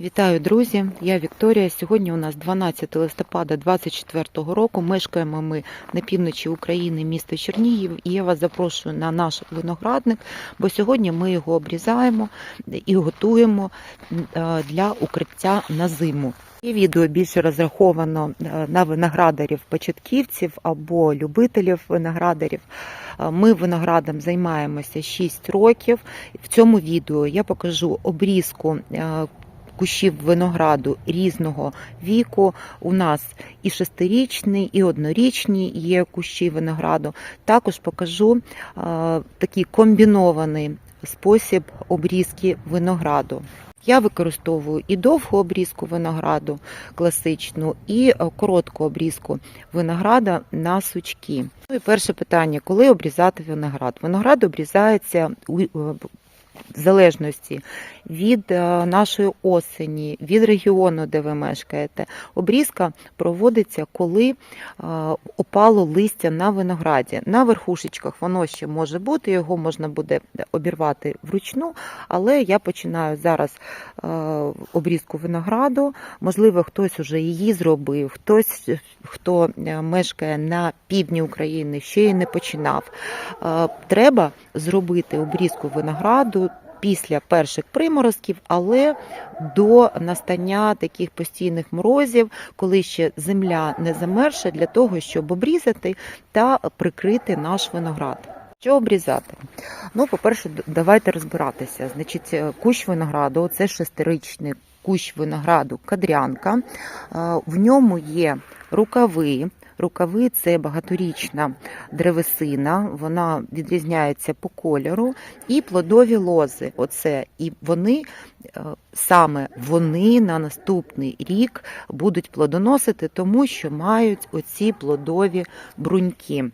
Вітаю, друзі! Я Вікторія. Сьогодні у нас 12 листопада 2024 року. Мешкаємо ми на півночі України, місто Чернігів. І я вас запрошую на наш виноградник, бо сьогодні ми його обрізаємо і готуємо е, для укриття на зиму. І відео більше розраховано е, на виноградарів початківців або любителів виноградарів. Е, Ми виноградом займаємося 6 років. В цьому відео я покажу обрізку кущів винограду різного віку. У нас і шестирічний, і однорічні є кущі винограду. Також покажу е, такий комбінований спосіб обрізки винограду. Я використовую і довгу обрізку винограду класичну, і е, коротку обрізку винограда на сучки. Ну і перше питання: коли обрізати виноград? Виноград обрізається е, залежності від е, нашої осені, від регіону, де ви мешкаєте. Обрізка проводиться, коли е, опало листя на винограді. На верхушечках воно ще може бути, його можна буде обірвати вручну, але я починаю зараз е, обрізку винограду. Можливо, хтось уже її зробив, хтось, хто мешкає на півдні України, ще й не починав. Треба зробити обрізку винограду після перших приморозків, але до настання таких постійних морозів, коли ще земля не замерша, для того, щоб обрізати та прикрити наш виноград. Що обрізати? Ну, по-перше, давайте розбиратися. Значить, е, кущ винограду це шестиричний кущ винограду кадрянка. Е, В ньому є рукави. Рукави це багаторічна древесина, вона відрізняється по кольору, і плодові лози. Оце і вони е, саме вони на наступний рік будуть плодоносити, тому що мають оці плодові бруньки.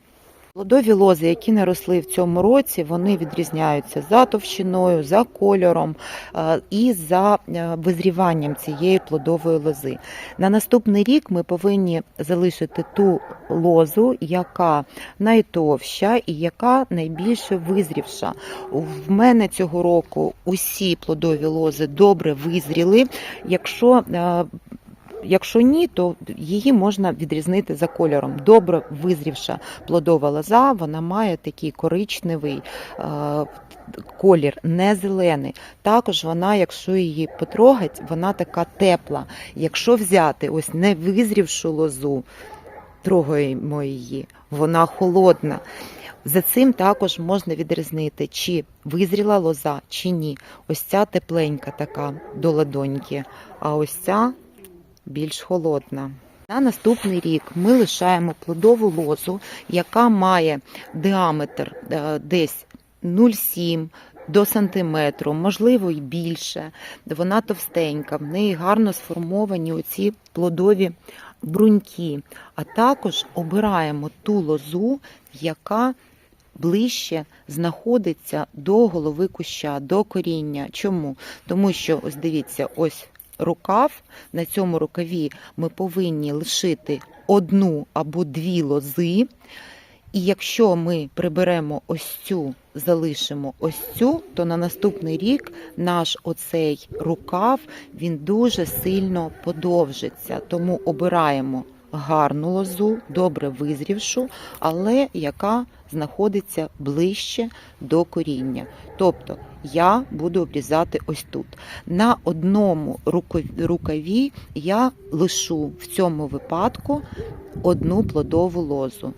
Плодові лози, які наросли в цьому році, вони відрізняються за товщиною, за кольором е, і за е, визріванням цієї плодової лози. На наступний рік ми повинні залишити ту лозу, яка найтовща і яка найбільше визрівша. В мене цього року усі плодові лози добре визріли. Якщо е, Якщо ні, то її можна відрізнити за кольором. Добре визрівша плодова лоза, вона має такий коричневий е, колір, не зелений. Також вона, якщо її потрогать, вона така тепла. Якщо взяти ось не визрівшу лозу, трогаємо її, вона холодна. За цим також можна відрізнити, чи визріла лоза, чи ні. Ось ця тепленька така до ладоньки, а ось ця більш холодна. На наступний рік ми лишаємо плодову лозу, яка має діаметр е, десь 0,7 до сантиметру, можливо, і більше. Вона товстенька, в неї гарно сформовані оці плодові бруньки. А також обираємо ту лозу, яка ближче знаходиться до голови куща, до коріння. Чому? Тому що, ось дивіться, ось рукав. На цьому рукаві ми повинні лишити одну або дві лози. І якщо ми приберемо ось цю, залишимо ось цю, то на наступний рік наш оцей рукав він дуже сильно подовжиться. Тому обираємо гарну лозу, добре визрівшу, але яка знаходиться ближче до коріння. Тобто я буду обрізати ось тут. На одному рукаві я лишу в цьому випадку одну плодову лозу.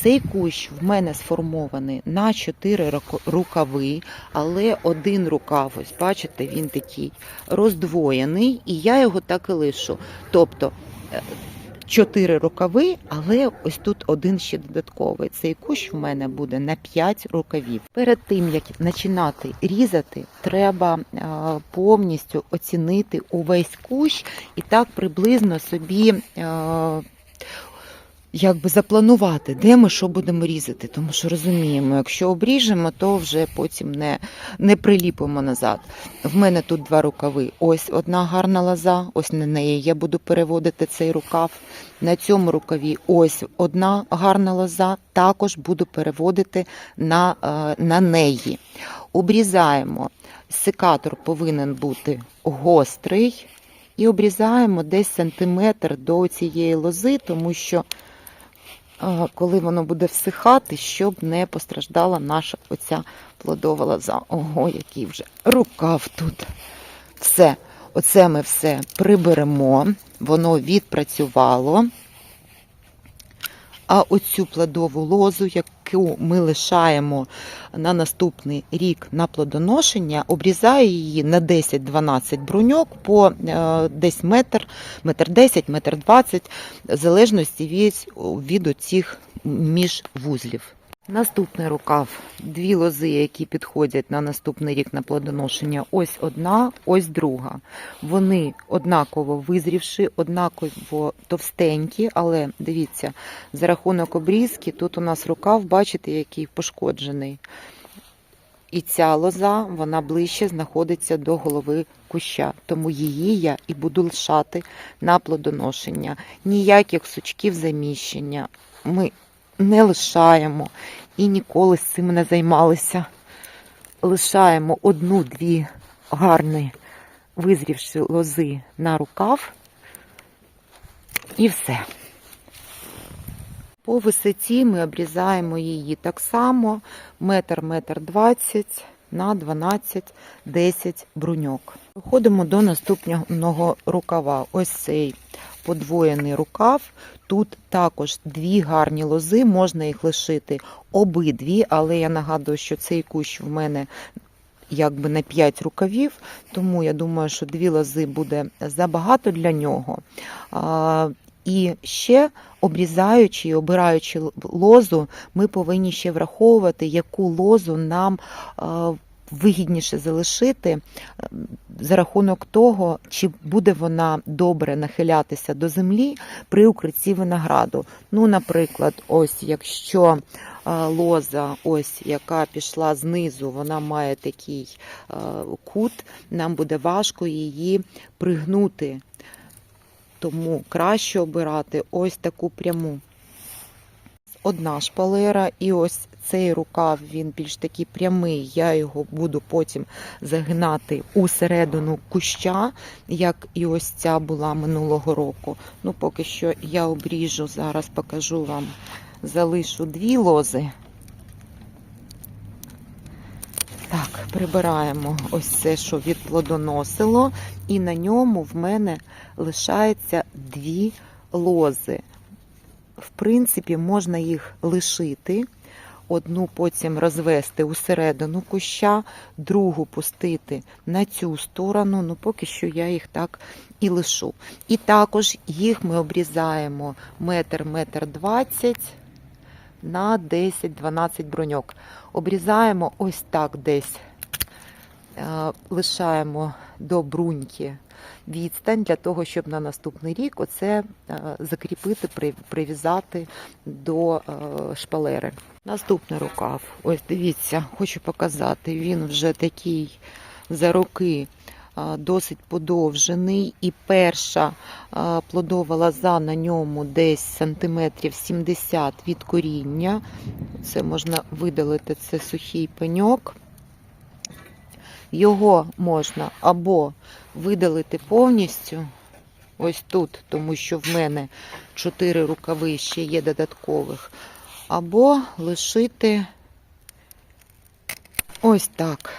Цей кущ в мене сформований на 4 рукави, але один рукав, ось бачите, він такий роздвоєний, і я його так і лишу. Тобто е, чотири рукави, але ось тут один ще додатковий. Цей кущ в мене буде на 5 рукавів. Перед тим як починати різати, треба е, повністю оцінити увесь кущ і так приблизно собі. Якби запланувати, де ми що будемо різати, тому що розуміємо, якщо обріжемо, то вже потім не, не приліпимо назад. В мене тут два рукави. Ось одна гарна лоза, ось на неї я буду переводити цей рукав. На цьому рукаві ось одна гарна лоза, також буду переводити на, е, на неї. Обрізаємо. Секатор повинен бути гострий. і обрізаємо десь сантиметр до цієї лози, тому що коли воно буде всихати, щоб не постраждала наша оця плодова лоза. Ого, який вже рукав тут. Все, оце ми все приберемо, воно відпрацювало. А оцю плодову лозу, яку ми лишаємо на наступний рік на плодоношення, обрізаю її на 10-12 бруньок по е, десь метр, метр 10, метр 20, в залежності від, від оцих міжвузлів. Наступний рукав. Дві лози, які підходять на наступний рік на плодоношення. Ось одна, ось друга. Вони однаково визрівши, однаково товстенькі, але дивіться, за рахунок обрізки, тут у нас рукав, бачите, який пошкоджений. І ця лоза, вона ближче знаходиться до голови куща. Тому її я і буду лишати на плодоношення. Ніяких сучків заміщення ми не лишаємо і ніколи з цим не займалися. Лишаємо одну-дві гарні визрівші лози на рукав і все. По висоті ми обрізаємо її так само метр, метр двадцять на 12-10 бруньок. Виходимо до наступного рукава. Ось цей подвоєний рукав. Тут також дві гарні лози, можна їх лишити обидві, але я нагадую, що цей кущ в мене якби на 5 рукавів, тому я думаю, що дві лози буде забагато для нього. І ще обрізаючи і обираючи лозу, ми повинні ще враховувати, яку лозу нам вигідніше залишити за рахунок того, чи буде вона добре нахилятися до землі при укритті винограду. Ну, наприклад, ось якщо лоза, ось яка пішла знизу, вона має такий кут, нам буде важко її пригнути. Тому краще обирати ось таку пряму. Одна шпалера, і ось цей рукав він більш такий прямий. Я його буду потім загинати у середину куща, як і ось ця була минулого року. Ну, поки що я обріжу, зараз покажу вам, залишу дві лози. Так, прибираємо ось це, що відплодоносило, і на ньому в мене лишається дві лози. В принципі, можна їх лишити, одну потім розвести усередину куща, другу пустити на цю сторону. Ну, поки що я їх так і лишу. І також їх ми обрізаємо метр, метр двадцять на 10-12 броньок. Обрізаємо ось так десь, лишаємо до бруньки відстань для того, щоб на наступний рік оце е, закріпити, прив'язати до е, шпалери. Наступний рукав. Ось дивіться, хочу показати. Він вже такий за роки е, досить подовжений, і перша е, плодова лоза на ньому десь сантиметрів 70 від коріння. Це можна видалити, це сухий пеньок. Його можна або видалити повністю, ось тут, тому що в мене 4 рукави ще є додаткових, або лишити ось так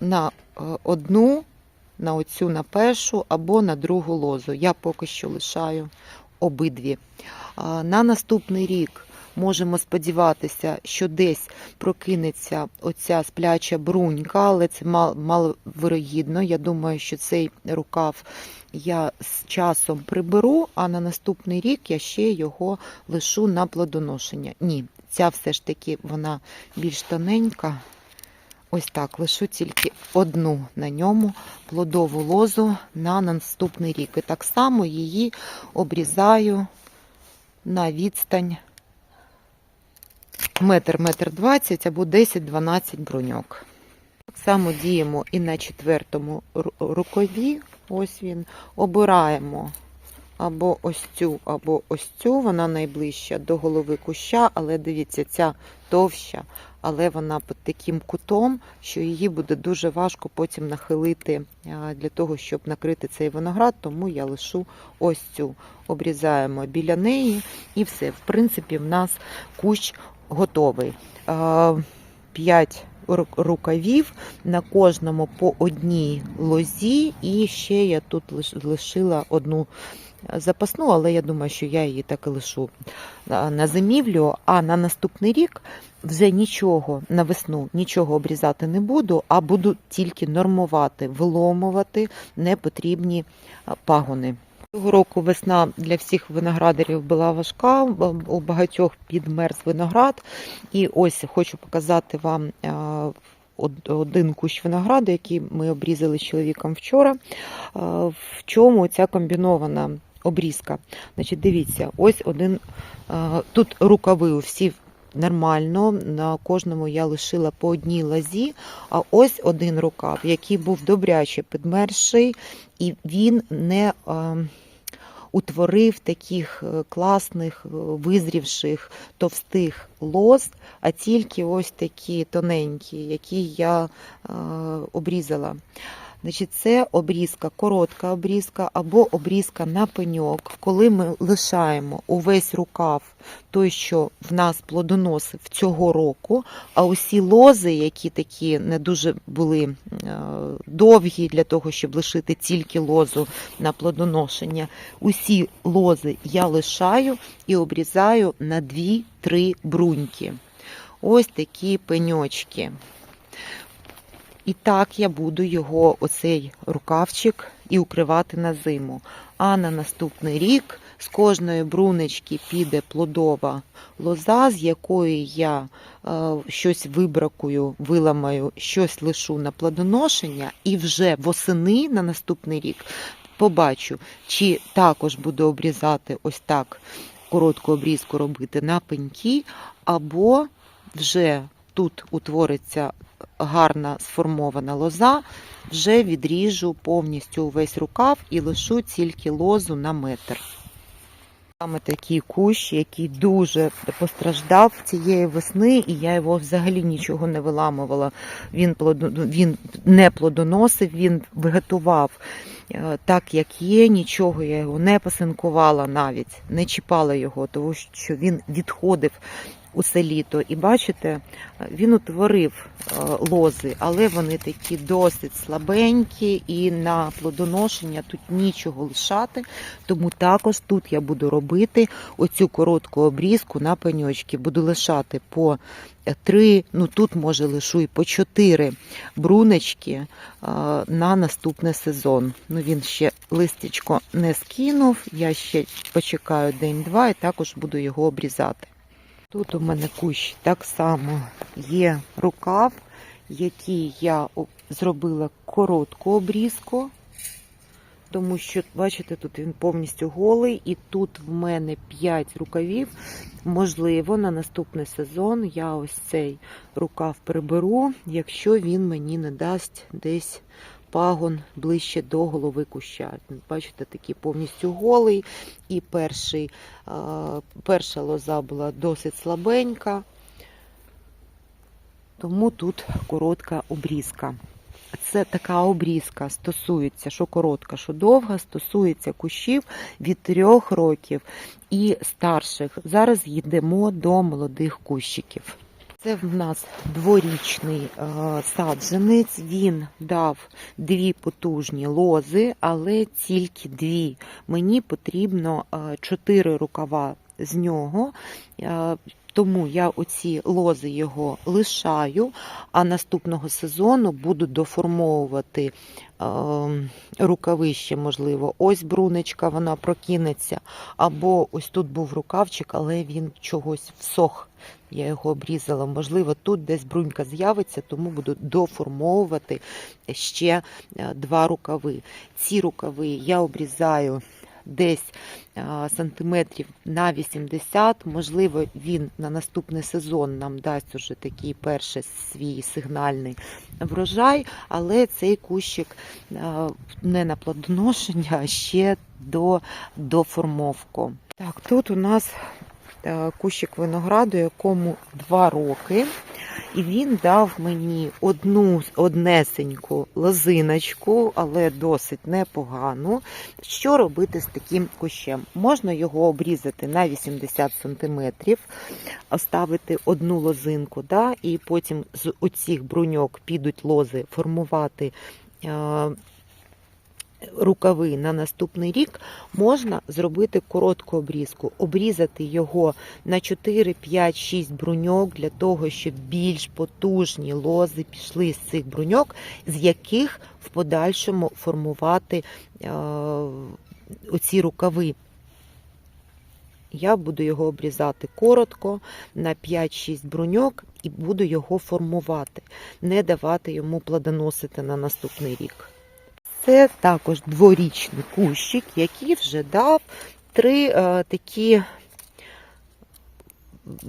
на е, одну, на оцю на першу, або на другу лозу. Я поки що лишаю обидві. На наступний рік можемо сподіватися, що десь прокинеться оця спляча брунька, але це маловирогідно. Я думаю, що цей рукав я з часом приберу, а на наступний рік я ще його лишу на плодоношення. Ні, ця все ж таки вона більш тоненька. Ось так, лишу тільки одну на ньому плодову лозу на наступний рік. І так само її обрізаю на відстань метр, метр двадцять або 10-12 бруньок. Так само діємо і на четвертому ру- рукаві. Ось він. Обираємо або ось цю, або ось цю. Вона найближча до голови куща, але дивіться, ця товща, але вона під таким кутом, що її буде дуже важко потім нахилити для того, щоб накрити цей виноград, тому я лишу ось цю. Обрізаємо біля неї і все. В принципі, в нас кущ готовий. А, П'ять рукавів на кожному по одній лозі, і ще я тут лиш- лишила одну запасну, але я думаю, що я її так і лишу на зимівлю. А на наступний рік вже нічого на весну нічого обрізати не буду, а буду тільки нормувати, виломувати непотрібні пагони. Цього року весна для всіх виноградарів була важка, у багатьох підмерз виноград. І ось хочу показати вам один кущ винограду, який ми обрізали з чоловіком вчора. В чому ця комбінована обрізка? Значить, дивіться, ось один тут рукави всі. Нормально, на кожному я лишила по одній лазі, а ось один рукав, який був добряче підмерший, і він не утворив таких е, класних, е, визрівших, товстих лоз, а тільки ось такі тоненькі, які я е, обрізала. Значить, це обрізка, коротка обрізка або обрізка на пеньок, коли ми лишаємо увесь рукав, той, що в нас плодоносив цього року, а усі лози, які такі не дуже були е, довгі для того, щоб лишити тільки лозу на плодоношення, усі лози я лишаю і обрізаю на 2-3 бруньки. Ось такі пеньочки. І так я буду його, оцей рукавчик, і укривати на зиму. А на наступний рік з кожної брунечки піде плодова лоза, з якої я е, щось вибракую, виламаю, щось лишу на плодоношення, і вже восени на наступний рік побачу, чи також буду обрізати ось так коротку обрізку робити на пеньки, або вже тут утвориться гарна сформована лоза, вже відріжу повністю увесь рукав і лишу тільки лозу на метр. Саме такий кущ, який дуже постраждав цієї весни, і я його взагалі нічого не виламувала. Він, він не плодоносив, він виготував е, так, як є, нічого я його не пасинкувала навіть, не чіпала його, тому що він відходив усе літо. І бачите, він утворив е, лози, але вони такі досить слабенькі, і на плодоношення тут нічого лишати. Тому також тут я буду робити оцю коротку обрізку на пеньочки. Буду лишати по три, ну тут може лишу і по чотири брунечки е, на наступний сезон. Ну він ще листячко не скинув. Я ще почекаю день-два і також буду його обрізати. Тут у мене кущ так само є рукав, який я зробила коротку обрізку, тому що, бачите, тут він повністю голий, і тут в мене 5 рукавів. Можливо, на наступний сезон я ось цей рукав приберу, якщо він мені не дасть десь пагон ближче до голови куща. Бачите, такий повністю голий. І перший, перша лоза була досить слабенька, тому тут коротка обрізка. Це така обрізка стосується, що коротка, що довга, стосується кущів від трьох років і старших. Зараз йдемо до молодих кущиків. Це в нас дворічний е, саджанець. Він дав дві потужні лози, але тільки дві. Мені потрібно е, чотири рукава з нього. Тому я оці лози його лишаю, а наступного сезону буду доформовувати е, рукавище, можливо. Ось брунечка, вона прокинеться. Або ось тут був рукавчик, але він чогось всох. Я його обрізала. Можливо, тут десь брунька з'явиться, тому буду доформовувати ще е, два рукави. Ці рукави я обрізаю десь а, сантиметрів на 80. Можливо, він на наступний сезон нам дасть уже такий перший свій сигнальний врожай, але цей кущик а, не на плодоношення, а ще до, до формовку. Так, тут у нас е, кущик винограду, якому 2 роки. І він дав мені одну однесеньку лозиночку, але досить непогану. Що робити з таким кущем? Можна його обрізати на 80 см, оставити одну лозинку, да, і потім з оцих бруньок підуть лози формувати. Рукави на наступний рік можна зробити коротку обрізку, обрізати його на 4, 5, 6 бруньок для того, щоб більш потужні лози пішли з цих бруньок, з яких в подальшому формувати е, оці рукави. Я буду його обрізати коротко на 5-6 бруньок і буду його формувати, не давати йому плодоносити на наступний рік. Це також дворічний кущик, який вже дав три е, такі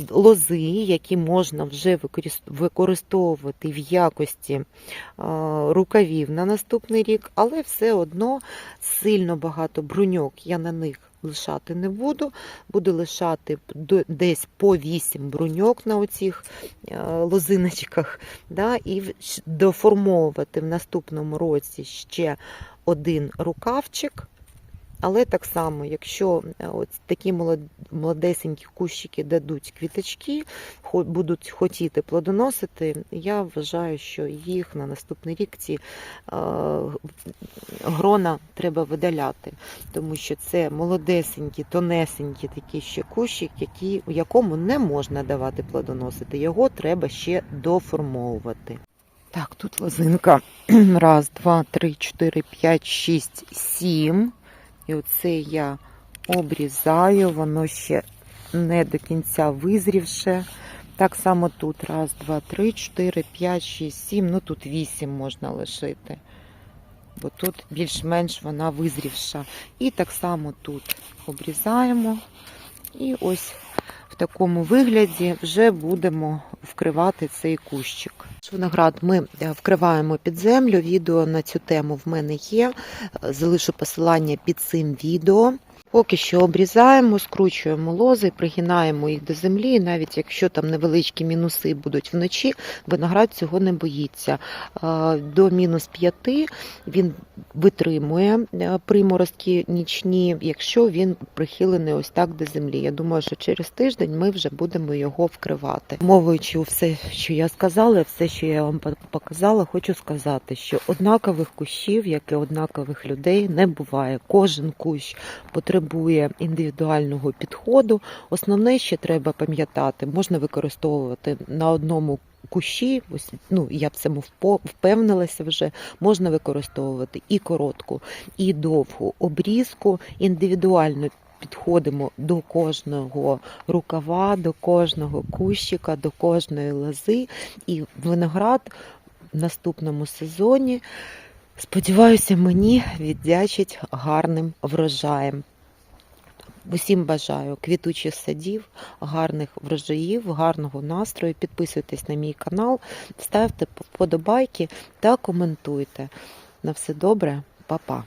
лози, які можна вже використовувати в якості е, рукавів на наступний рік, але все одно сильно багато бруньок я на них лишати не буду. Буду лишати десь по 8 бруньок на оцих е, лозиночках, да, і доформовувати в наступному році ще один рукавчик. Але так само, якщо е, от такі молод- молодесенькі кущики дадуть квіточки, будуть хотіти плодоносити, я вважаю, що їх на наступний рік ці е, грона треба видаляти, тому що це молодесенькі, тонесенькі такі ще кущик, які, якому не можна давати плодоносити. Його треба ще доформовувати. Так, тут лозинка. Раз, два, три, чотири, п'ять, шість, сім. І оце я обрізаю, воно ще не до кінця визрівше. Так само тут. Раз, два, три, чотири, п'ять, шість, сім. Ну тут вісім можна лишити. Бо тут більш-менш вона визрівша. І так само тут обрізаємо. І ось в такому вигляді вже будемо вкривати цей кущик. Виноград ми е, вкриваємо під землю. Відео на цю тему в мене є. Залишу посилання під цим відео. Поки що обрізаємо, скручуємо лози, пригинаємо їх до землі. Навіть якщо там невеличкі мінуси будуть вночі, виноград цього не боїться. До мінус 5 він витримує е, приморозки нічні, якщо він прихилений ось так до землі. Я думаю, що через тиждень ми вже будемо його вкривати. Мовуючи все, що я сказала, все, що я вам показала, хочу сказати, що однакових кущів, як і однакових людей, не буває. Кожен кущ потребує індивідуального підходу. Основне, що треба пам'ятати, можна використовувати на одному. Кущі, ось ну я в цьому впевнилася вже. Можна використовувати і коротку, і довгу обрізку. Індивідуально підходимо до кожного рукава, до кожного кущика, до кожної лози. І виноград в наступному сезоні, сподіваюся, мені віддячить гарним врожаєм. Усім бажаю квітучих садів, гарних врожаїв, гарного настрою. Підписуйтесь на мій канал, ставте вподобайки та коментуйте. На все добре, па-па!